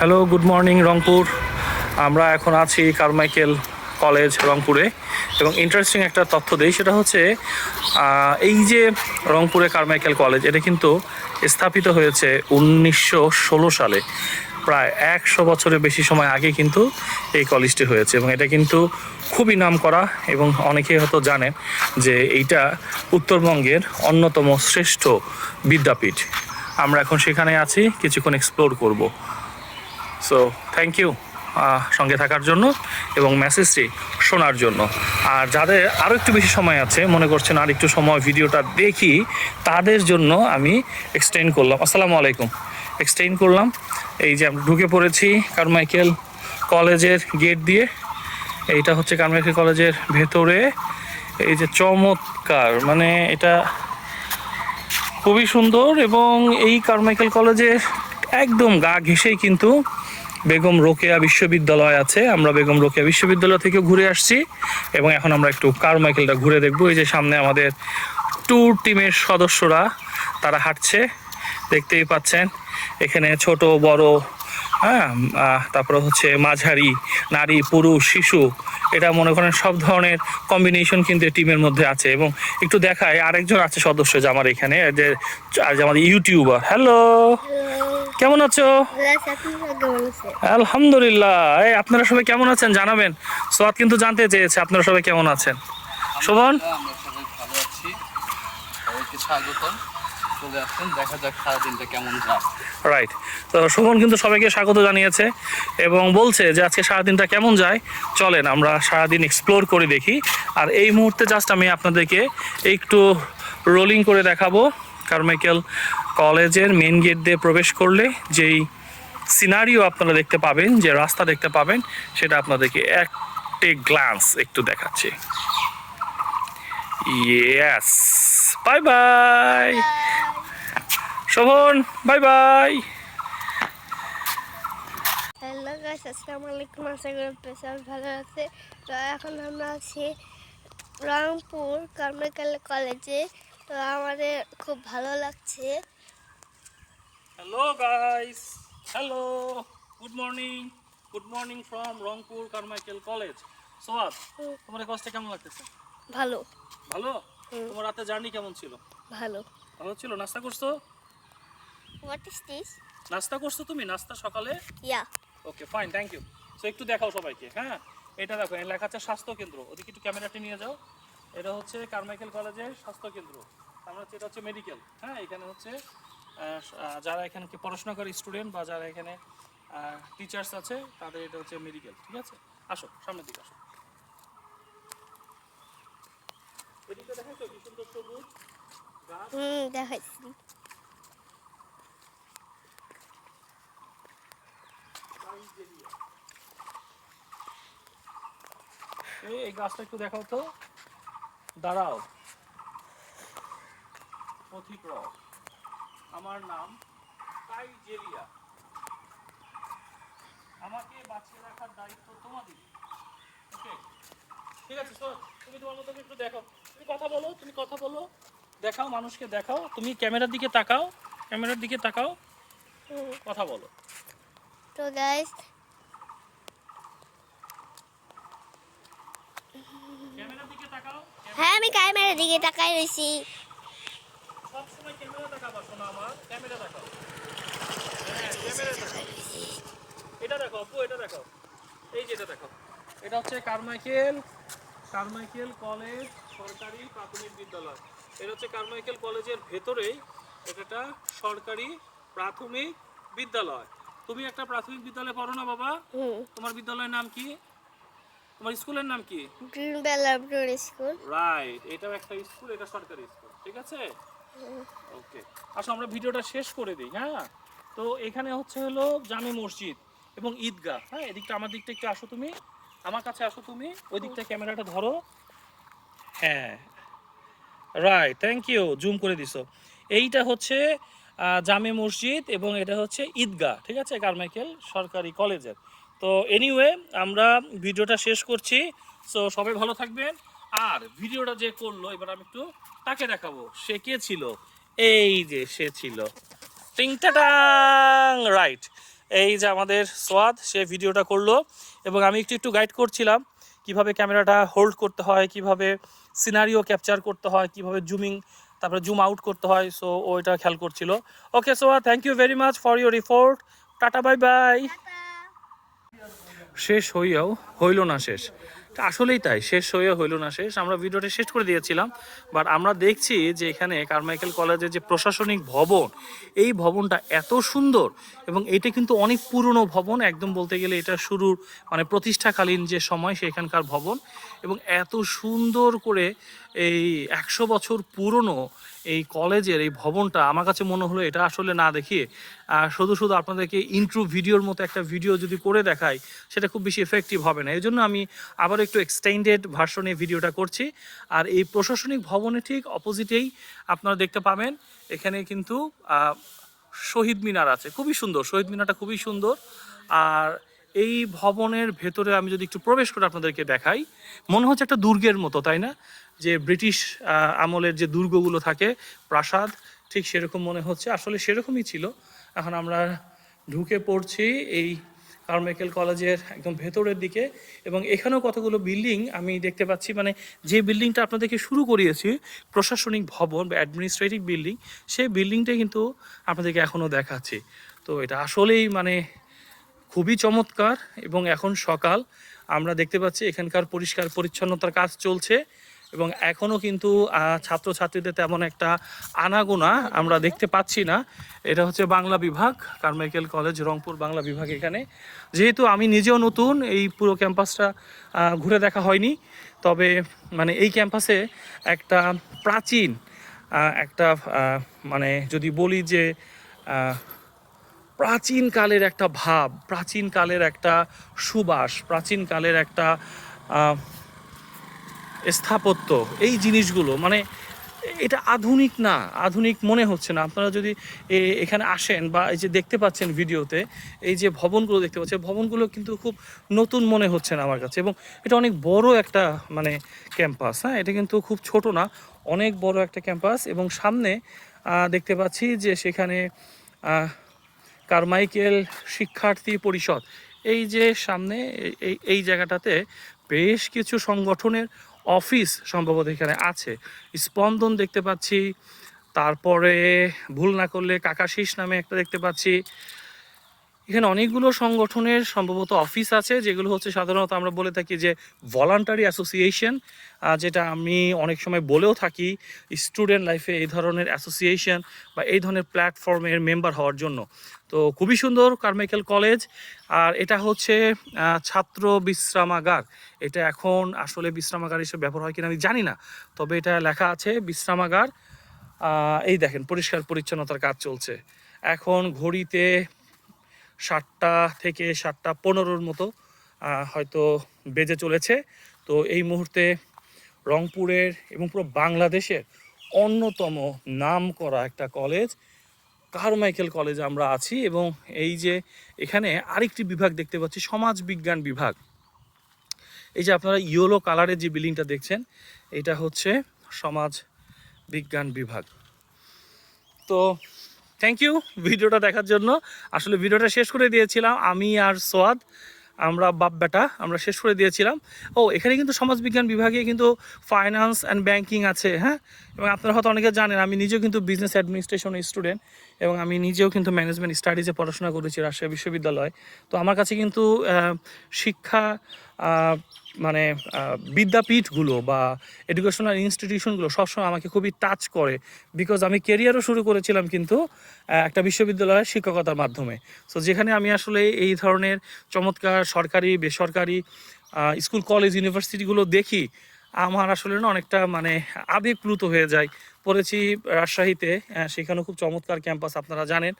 Hello good morning Rangpur আমরা এখন আছি কারমাইকেল কলেজ রংপুরে এবং ইন্টারেস্টিং একটা তথ্য দিই, সেটা হচ্ছে এই যে রংপুরে কারমাইকেল কলেজ এটা কিন্তু স্থাপিত হয়েছে উনিশশো ষোলো সালে। প্রায় একশো বছরের বেশি সময় আগে কিন্তু এই কলেজটি হয়েছে। এবং এটা কিন্তু খুবই নাম করা এবং অনেকেই হয়তো জানেন যে এইটা উত্তরবঙ্গের অন্যতম শ্রেষ্ঠ বিদ্যাপীঠ। আমরা এখন সেখানে আছি, কিছুক্ষণ এক্সপ্লোর করব। সো থ্যাংক ইউ সঙ্গে থাকার জন্য এবং মেসেজটি শোনার জন্য। আর যাদের আরও একটু বেশি সময় আছে, মনে করছেন আর একটু সময় ভিডিওটা দেখি, তাদের জন্য আমি এক্সটেন্ড করলাম। আসসালামু আলাইকুম। এক্সটেন্ড করলাম। এই যে আমি ঢুকে পড়েছি কারমাইকেল কলেজের গেট দিয়ে। এইটা হচ্ছে কারমাইকেল কলেজের ভেতরে। এই যে চমৎকার মানে এটা খুবই সুন্দর এবং এই কারমাইকেল কলেজের একদম গা ঘেঁষেই কিন্তু বেগম রোকেয়া বিশ্ববিদ্যালয় আছে। আমরা বেগম রোকেয়া বিশ্ববিদ্যালয় থেকে ঘুরে আসছি এবং এখন আমরা একটু কারমাইকেলটা ঘুরে দেখব। এই যে সামনে আমাদের ট্যুর টিমের সদস্যরা, তারা হাঁটছে, দেখতেই পাচ্ছেন। এখানে ছোট, বড় হ্যাঁ তারপরে হচ্ছে মাঝারি, নারী, পুরুষ, শিশু, এটা মনে করেন সব ধরনের কম্বিনেশন কিন্তু টিমের মধ্যে আছে। এবং একটু দেখায় আরেকজন আছে সদস্য যে আমার এখানে, যে আমাদের ইউটিউবার হ্যালো কেমন আছো? আলহামদুলিল্লাহ। এই আপনারা সবাই কেমন আছেন জানাবেন। সোয়াদ কিন্তু জানতে চেয়েছে আপনারা সবাই কেমন আছেন? শোভন? আমরা সবাই ভালো আছি। সবাইকে স্বাগতম। চলে আসছেন দেখা যাক সারাদিনটা কেমন যায়। রাইট তো শোভন কিন্তু সবাইকে স্বাগত জানিয়েছে এবং বলছে যে আজকে সারাদিনটা কেমন যায়। চলেন আমরা সারাদিন এক্সপ্লোর করে দেখি। আর এই মুহূর্তে জাস্ট আমি আপনাদেরকে একটু রোলিং করে দেখাবো। কারমাইকেল কলেজের মেন গেট দিয়ে প্রবেশ করলে যেই সিনারিও আপনারা দেখতে পাবেন, যে রাস্তা দেখতে পাবেন, সেটা আপনাদেরকে একটি গ্লান্স একটু দেখাচ্ছি। Yes bye bye Shovon bye bye hello guys আসসালামু আলাইকুম, আশা করি ভালো আছে তো এখন আমরা আছি রংপুর কর্মকাল কলেজে। তো আমাদের খুব ভালো লাগছে। Hello guys hello good morning good morning from Rangpur Carmichael college Swad. তোমার কষ্টে কেমন লাগতেছে? ভালো। ভালো। তোমার রাতে জার্নি কেমন ছিল? ভালো। ভালো ছিল? নাস্তা করছ? হোয়াট ইজ দিস নাস্তা করছ তুমি? নাস্তা সকালে? Ya okay fine thank you so একটু দেখাও সবাইকে হ্যাঁ? এটা দেখো এখানে লেখা আছে স্বাস্থ্য কেন্দ্র। ওদিকে একটু ক্যামেরাটি নিয়ে যাও। এটা হচ্ছে কারমাইকেল কলেজের স্বাস্থ্য কেন্দ্র আমরা হচ্ছে এটা হচ্ছে মেডিকেল হ্যাঁ? এখানে হচ্ছে যারা এখানে কি পড়াশোনা করে স্টুডেন্ট বা যারা এখানে টিচার্স আছে তাদের এটা হচ্ছে মেডিকেল ঠিক আছে? আসো সামনের দিকে আসো। এদিকে দেখাইছো কি সুন্দর সবুজ গাছ। হুম দেখাইছি এই এই গাছটা একটু দেখাও তো। দাঁড়াও। পথিক রক আমার নাম কাইজেরিয়া। আমাকে বাঁচিয়ে রাখার দায়িত্ব তোমাদের। ওকে? ঠিক আছে শোন তুমি তোমার মতো একটু দেখো। তুমি কথা বলো তুমি কথা বলো। দেখাও মানুষকে দেখাও। তুমি ক্যামেরার দিকে তাকাও ক্যামেরার দিকে তাকাও। কথা বলো। তো গাইস ক্যামেরার দিকে তাকাও হ্যাঁ আমি ক্যামেরার দিকে তাকাই রয়েছি এটা দেখো আপু এটা দেখো। এই যে এটা দেখো। এটা হচ্ছে কারমাইকেল কারমাইকেল কলেজ সরকারি প্রাথমিক বিদ্যালয়। এটা হচ্ছে কারমাইকেল কলেজের ভেতরেই এটা সরকারি প্রাথমিক বিদ্যালয়। তুমি একটা প্রাথমিক বিদ্যালয়ে পড়ো না বাবা? তোমার বিদ্যালয়ের নাম কি? তোমার স্কুলের নাম কি? Green bell laboratory school. Right এটাও একটা স্কুল এটা সরকারি স্কুল ঠিক আছে? ওকে আসো আমরা ভিডিওটা শেষ করে দিই হ্যাঁ? তো এখানে হচ্ছে হলো জামে মসজিদ এবং ঈদগাহ হ্যাঁ? এদিকটা আমার দিকটা একটু আসো তুমি আমার কাছে আসো তুমি ওই দিকটা ক্যামেরাটা ধরো। হ্যাঁ রাইট থ্যাংক ইউ জুম করে দিছো। এইটা হচ্ছে জামে মসজিদ এবং এটা হচ্ছে ঈদগাহ ঠিক আছে কারমাইকেল? সরকারি কলেজের। তো এনিওয়ে আমরা ভিডিওটা শেষ করছি। সো সবাই ভালো থাকবেন। আর ভিডিওটা যে করল, এবার আমি একটু তাকে দেখাবো। সে কে ছিল? এই যে সে ছিল। টিং টাটাং! রাইট এই যে আমাদের সোয়াদ, সে ভিডিওটা করল। এবং আমি একটু একটু গাইড করছিলাম কীভাবে ক্যামেরাটা হোল্ড করতে হয়, কীভাবে সিনারিও ক্যাপচার করতে হয়, কীভাবে জুমিং তারপরে জুম আউট করতে হয়। সো ও এটা খেয়াল করছিল। Okay Soya thank you very much for your report tata bye bye শেষ হইয়াও হইল না শেষ। আসলেই তাই, শেষ হইয়া হইল না শেষ। আমরা ভিডিওটা শেষ করে দিয়েছিলাম বাট আমরা দেখছি যে এখানে কারমাইকেল কলেজের যে প্রশাসনিক ভবন, এই ভবনটা এত সুন্দর এবং এটা কিন্তু অনেক পুরনো ভবন। একদম বলতে গেলে এটা শুরুর মানে প্রতিষ্ঠাকালীন যে সময় সেখানকার ভবন এবং এত সুন্দর করে এই একশো বছর পুরনো এই কলেজের এই ভবনটা আমার কাছে মনে হলো এটা আসলে না দেখিয়ে শুধু শুধু আপনাদেরকে ইন্ট্রো ভিডিওর মতো একটা ভিডিও যদি করে দেখাই, সেটা খুব বেশি এফেক্টিভ হবে না। এই জন্য আমি আবার একটু এক্সটেন্ডেড ভার্সনে ভিডিওটা করছি। আর এই প্রশাসনিক ভবনে ঠিক অপোজিটেই আপনারা দেখতে পাবেন, এখানে কিন্তু শহীদ মিনার আছে। খুবই সুন্দর, শহীদ মিনারটা খুবই সুন্দর। আর এই ভবনের ভেতরে আমি যদি একটু প্রবেশ করে আপনাদেরকে দেখাই, মনে হচ্ছে একটা দুর্গের মতো, তাই না? যে ব্রিটিশ আমলের যে দুর্গগুলো থাকে, প্রাসাদ, ঠিক সেরকম মনে হচ্ছে। আসলে সেরকমই ছিল। এখন আমরা ঢুকে পড়ছি এই কারমাইকেল কলেজের একদম ভেতরের দিকে এবং এখানেও কতগুলো বিল্ডিং আমি দেখতে পাচ্ছি। মানে যে বিল্ডিংটা আপনাদেরকে শুরু করিয়েছি, প্রশাসনিক ভবন বা অ্যাডমিনিস্ট্রেটিভ বিল্ডিং সেই বিল্ডিংটা কিন্তু আপনাদেরকে এখনও দেখাচ্ছি। তো এটা আসলেই মানে খুবই চমৎকার এবং এখন সকাল। আমরা দেখতে পাচ্ছি এখানকার পরিষ্কার পরিচ্ছন্নতার কাজ চলছে। এবং এখনও কিন্তু ছাত্রছাত্রীদের তেমন একটা আনাগোনা আমরা দেখতে পাচ্ছি না। এটা হচ্ছে বাংলা বিভাগ কারমাইকেল কলেজ রংপুর বাংলা বিভাগ এখানে। যেহেতু আমি নিজেও নতুন এই পুরো ক্যাম্পাসটা ঘুরে দেখা হয়নি। তবে মানে এই ক্যাম্পাসে একটা প্রাচীন একটা মানে যদি বলি যে আহ, প্রাচীন কালের একটা ভাব প্রাচীন কালের একটা সুবাস প্রাচীন কালের একটা স্থাপত্য, এই জিনিসগুলো মানে এটা আধুনিক না, আধুনিক মনে হচ্ছে না। আপনারা যদি এখানে আসেন বা এই যে দেখতে পাচ্ছেন ভিডিওতে, এই যে ভবনগুলো দেখতে পাচ্ছেন, ভবনগুলো কিন্তু খুব নতুন মনে হচ্ছে না আমার কাছে। এবং এটা অনেক বড় একটা মানে ক্যাম্পাস হ্যাঁ? এটা কিন্তু খুব ছোট না, অনেক বড় একটা ক্যাম্পাস। এবং সামনে দেখতে পাচ্ছি যে সেখানে কারমাইকেল শিক্ষার্থী পরিষদ। এই যে সামনে এই এই জায়গাটাতে বেশ কিছু সংগঠনের অফিস সম্ভবত এখানে আছে। স্পন্দন দেখতে পাচ্ছি। তারপরে ভুল না করলে কাকাশিস নামে একটা দেখতে পাচ্ছি। এখানে অনেকগুলো সংগঠনের সম্ভবত অফিস আছে, যেগুলো হচ্ছে সাধারণত আমরা বলে থাকি যে ভলান্টারি অ্যাসোসিয়েশন যেটা আমি অনেক সময় বলেও থাকি স্টুডেন্ট লাইফে এই ধরনের অ্যাসোসিয়েশন বা এই ধরনের প্ল্যাটফর্মের মেম্বার হওয়ার জন্য। তো খুবই সুন্দর কারমাইকেল কলেজ আর এটা হচ্ছে ছাত্র বিশ্রামাগার। এটা এখন আসলে বিশ্রামাগার হিসেবে ব্যবহার হয় কিনা আমি জানি না, তবে এটা লেখা আছে বিশ্রামাগার। এই দেখেন, পরিষ্কার পরিচ্ছন্নতার কাজ চলছে। এখন ঘড়িতে সাতটা থেকে সাতটা পনেরোর মতো হয়তো বেজে চলেছে। তো এই মুহূর্তে রংপুরের এবং পুরো বাংলাদেশের অন্যতম নাম করা একটা কলেজ কারমাইকেল কলেজে আমরা আছি এবং এই যে এখানে আরেকটি বিভাগ দেখতে পাচ্ছি, সমাজ বিজ্ঞান বিভাগ। এই যে আপনারা ইয়েলো কালারের যে বিল্ডিংটা দেখছেন, এটা হচ্ছে সমাজ বিজ্ঞান বিভাগ। তো থ্যাংক ইউ ভিডিওটা দেখার জন্য। আসলে ভিডিওটা শেষ করে দিয়েছিলাম। আমি আর সোয়াদ আমরা বাপ বেটা, আমরা শেষ করে দিয়েছিলাম। ও, এখানে কিন্তু সমাজবিজ্ঞান বিভাগে কিন্তু ফাইন্যান্স অ্যান্ড ব্যাংকিং আছে হ্যাঁ? এবং আপনারা হয়তো অনেকে জানেন, আমি নিজেও কিন্তু বিজনেস অ্যাডমিনিস্ট্রেশনের স্টুডেন্ট এবং আমি নিজেও কিন্তু ম্যানেজমেন্ট স্টাডিজে পড়াশোনা করেছি রাজশাহী বিশ্ববিদ্যালয়। তো আমার কাছে কিন্তু শিক্ষা মানে বিদ্যাপীঠগুলো বা এডুকেশনাল ইনস্টিটিউশনগুলো সবসময় আমাকে খুবই টাচ করে বিকজ আমি কেরিয়ারও শুরু করেছিলাম কিন্তু একটা বিশ্ববিদ্যালয়ের শিক্ষকতার মাধ্যমে। সো যেখানে আমি আসলে এই ধরনের চমৎকার সরকারি, বেসরকারি স্কুল কলেজ ইউনিভার্সিটিগুলো দেখি, আমার আসলে না অনেকটা মানে আবেগপ্লুত হয়ে যায়। পড়েছি রাজশাহীতে সেখানেও খুব চমৎকার ক্যাম্পাস আপনারা জানেন।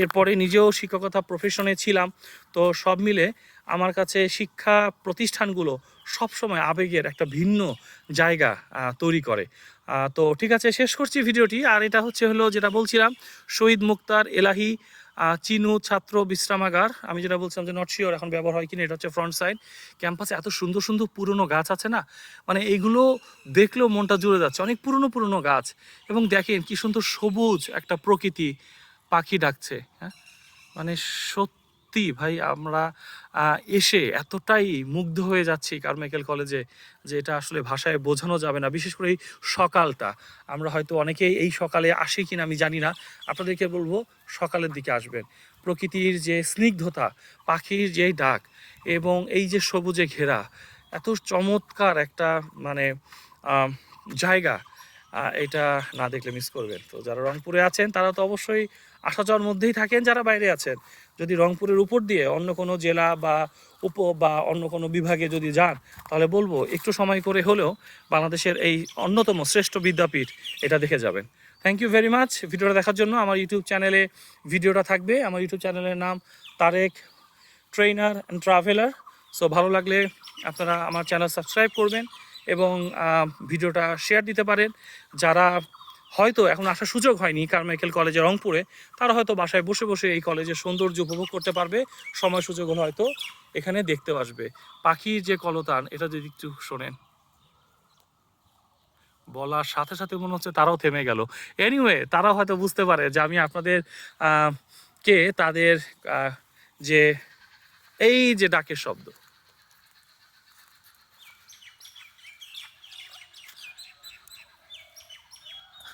এরপরে নিজেও শিক্ষকতা প্রফেশনে ছিলাম। তো সব মিলে আমার কাছে শিক্ষা প্রতিষ্ঠানগুলো সবসময় আবেগের একটা ভিন্ন জায়গা তৈরি করে। তো ঠিক আছে, শেষ করছি ভিডিওটি। আর এটা হচ্ছে হলো যেটা বলছিলাম, শহীদ মুক্তার এলাহি চিনু ছাত্র বিশ্রামাগার। আমি যেটা বলছিলাম যে নট শিওর এখন ব্যবহার হয় কিনা, এটা হচ্ছে ফ্রন্ট সাইড ক্যাম্পাসে এত সুন্দর সুন্দর পুরনো গাছ আছে না? মানে এইগুলো দেখলেও মনটা জুড়ে যাচ্ছে। অনেক পুরনো পুরনো গাছ। এবং দেখেন কি সুন্দর সবুজ একটা প্রকৃতি পাখি ডাকছে হ্যাঁ? মানে সত্যি সত্যি ভাই আমরা এসে এতটাই মুগ্ধ হয়ে যাচ্ছি কারমাইকেল কলেজে যে এটা আসলে ভাষায় বোঝানো যাবে না, বিশেষ করে এই সকালটা। আমরা হয়তো অনেকেই এই সকালে আসি কিনা আমি জানি না। আপনাদেরকে বলব, সকালের দিকে আসবেন। প্রকৃতির যে স্নিগ্ধতা, পাখির যে ডাক এবং এই যে সবুজে ঘেরা, এত চমৎকার একটা মানে জায়গা এটা না দেখলে মিস করবেন। তো যারা রংপুরে আছেন, তারা তো অবশ্যই আসা যাওয়ার মধ্যেই থাকেন, যারা বাইরে আছেন। যদি রংপুরের উপর দিয়ে অন্য কোনো জেলা বা উপ বা অন্য কোনো বিভাগে যদি যান, তাহলে বলব একটু সময় করে হলেও বাংলাদেশের এই অন্যতম শ্রেষ্ঠ বিদ্যাপীঠ এটা দেখে যাবেন। থ্যাংক ইউ ভেরি মাচ ভিডিওটা দেখার জন্য আমার ইউটিউব চ্যানেলে ভিডিওটা থাকবে। আমার ইউটিউব চ্যানেলের নাম Tarek trainer and traveller so ভালো লাগলে আপনারা আমার চ্যানেল সাবস্ক্রাইব করবেন এবং ভিডিওটা শেয়ার দিতে পারেন। যারা হয়তো এখন আসার সুযোগ হয়নি কারমাইকেল কলেজে রংপুরে। তারা হয়তো বাসায় বসে বসে এই কলেজের সৌন্দর্য উপভোগ করতে পারবে। সময় সুযোগ হয়তো এখানে দেখতে আসবে। পাখির যে কলতান, এটা যদি একটু শোনেন। বলার সাথে সাথে মনে হচ্ছে তারাও থেমে গেল। এনিওয়ে তারাও হয়তো বুঝতে পারে যে আমি আপনাদের কে তাদের যে, এই যে ডাকের শব্দ।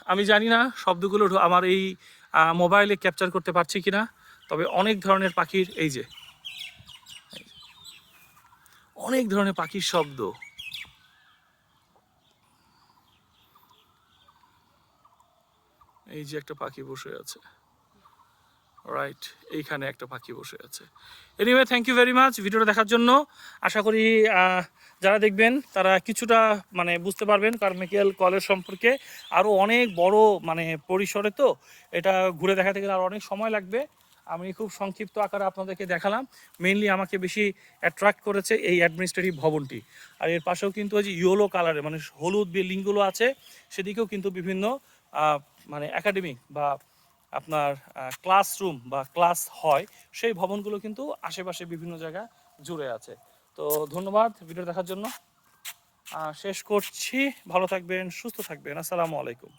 আমি জানি না শব্দগুলো আমার এই মোবাইলে ক্যাপচার করতে পারছি কি না তবে অনেক ধরনের পাখির এই যে, অনেক ধরনের পাখির শব্দ। এই যে একটা পাখি বসে আছে। রাইট এইখানে একটা পাখি বসে আছে। Anyway thank you very much ভিডিওটা দেখার জন্য। আশা করি যারা দেখবেন, তারা কিছুটা মানে বুঝতে পারবেন কারমিকেল কলেজ সম্পর্কে আরও অনেক বড় মানে পরিসরে তো এটা ঘুরে দেখাতে গেলে আরও অনেক সময় লাগবে। আমি খুব সংক্ষিপ্ত আকারে আপনাদেরকে দেখালাম। মেইনলি আমাকে বেশি অ্যাট্রাক্ট করেছে এই অ্যাডমিনিস্ট্রেটিভ ভবনটি। আর এর পাশেও কিন্তু ওই যে ইয়েলো কালারে মানে হলুদ বিল্ডিংগুলো আছে, সেদিকেও কিন্তু বিভিন্ন মানে একাডেমিক বা আপনার ক্লাসরুম বা ক্লাস হয়, সেই ভবনগুলো কিন্তু আশেপাশে বিভিন্ন জায়গা জুড়ে আছে। তো ধন্যবাদ ভিডিও দেখার জন্য। শেষ করছি। ভালো থাকবেন, সুস্থ থাকবেন। আসসালামু আলাইকুম।